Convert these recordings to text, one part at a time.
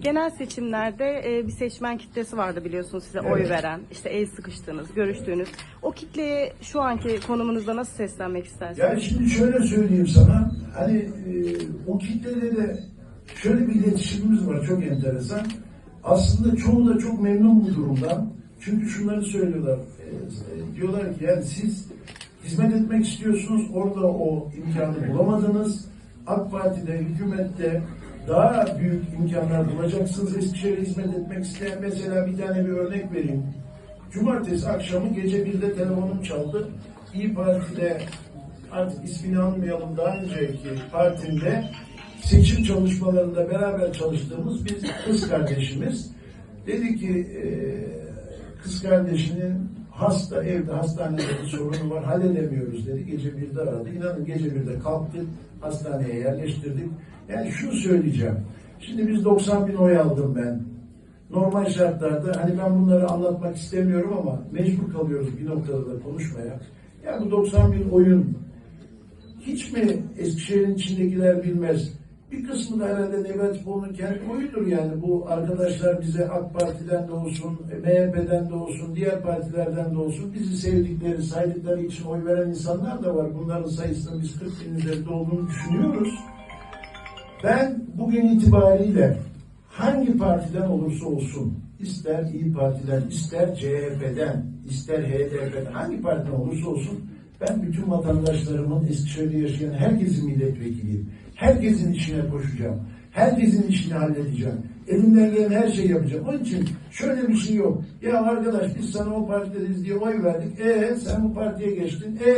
Genel seçimlerde e, bir seçmen kitlesi vardı biliyorsunuz size oy Evet. veren, işte el sıkıştığınız, görüştüğünüz. O kitleye şu anki konumunuzda nasıl seslenmek istersiniz? Yani şimdi şöyle söyleyeyim sana, hani e, o kitlede de şöyle bir iletişimimiz var çok enteresan. Aslında çoğu da çok memnun bu durumdan. Çünkü şunları söylüyorlar, e, e, diyorlar ki yani siz hizmet etmek istiyorsunuz, orada o imkanı bulamadınız. AK Parti'de, hükümette daha büyük imkanlar bulacaksınız Eskişehir'e hizmet etmek isteyen. Mesela bir tane bir örnek vereyim. Cumartesi akşamı gece birde telefonum çaldı. İyi Parti'de artık ismini almayalım daha önceki partimde seçim çalışmalarında beraber çalıştığımız bir kız kardeşimiz dedi ki e, kız kardeşinin hasta evde hastanede bir sorunu var halledemiyoruz dedi. Gece birde aradı inanın gece birde kalktık hastaneye yerleştirdik. Yani şunu söyleyeceğim. Şimdi biz 90 bin oy aldım ben. Normal şartlarda hani ben bunları anlatmak istemiyorum ama mecbur kalıyoruz bir noktada da konuşmaya. Yani bu 90 bin oyun hiç mi Eskişehir'in içindekiler bilmez? Bir kısmı da herhalde Nebat Bolu'nun kendi oyudur yani. Bu arkadaşlar bize AK Parti'den de olsun, MHP'den de olsun, diğer partilerden de olsun bizi sevdikleri, saydıkları için oy veren insanlar da var. Bunların sayısının biz 40 bin üzerinde olduğunu düşünüyoruz. Ben bugün itibariyle hangi partiden olursa olsun, ister İyi Parti'den, ister CHP'den, ister HDP'den, hangi partiden olursa olsun, ben bütün vatandaşlarımın Eskişehir'de yaşayan herkesin milletvekiliyim. Herkesin işine koşacağım. Herkesin işini halledeceğim. Elimden gelen her şeyi yapacağım. Onun için şöyle bir şey yok. Ya arkadaş biz sana o partideniz diye oy verdik. E sen bu partiye geçtin. E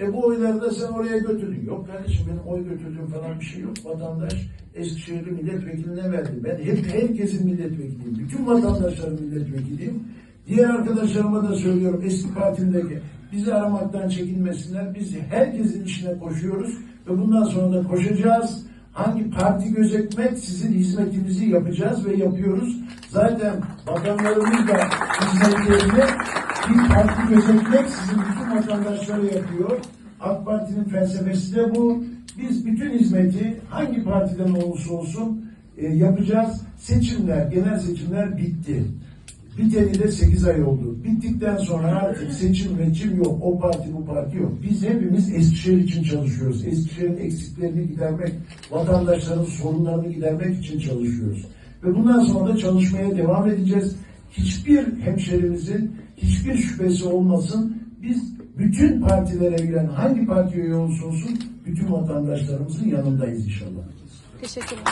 e bu oyları da sen oraya götürdün. Yok kardeşim benim oy götürdüğüm falan bir şey yok. Vatandaş Eskişehir'de milletvekilliğine verdi. Ben hep herkesin milletvekiliyim. Bütün vatandaşların milletvekiliyim. Diğer arkadaşlarıma da söylüyorum eski partimdeki bizi aramaktan çekinmesinler. Biz herkesin işine koşuyoruz ve bundan sonra da koşacağız. Hangi parti gözetmek sizin hizmetinizi yapacağız ve yapıyoruz. Zaten bakanlarımız da hizmetlerini bir parti gözetmek sizin bütün vatandaşları yapıyor. AK Parti'nin felsefesi de bu. Biz bütün hizmeti hangi partiden olursa olsun e, yapacağız. Seçimler, genel seçimler bitti. Biteli de 8 ay oldu. Bittikten sonra artık seçim meçim yok. O parti bu parti yok. Biz hepimiz Eskişehir için çalışıyoruz. Eskişehir'in eksiklerini gidermek, vatandaşların sorunlarını gidermek için çalışıyoruz. Ve bundan sonra da çalışmaya devam edeceğiz. Hiçbir hemşerimizin hiçbir şüphesi olmasın. Biz bütün partilere giren hangi partiye üye bütün vatandaşlarımızın yanındayız inşallah. Teşekkürler.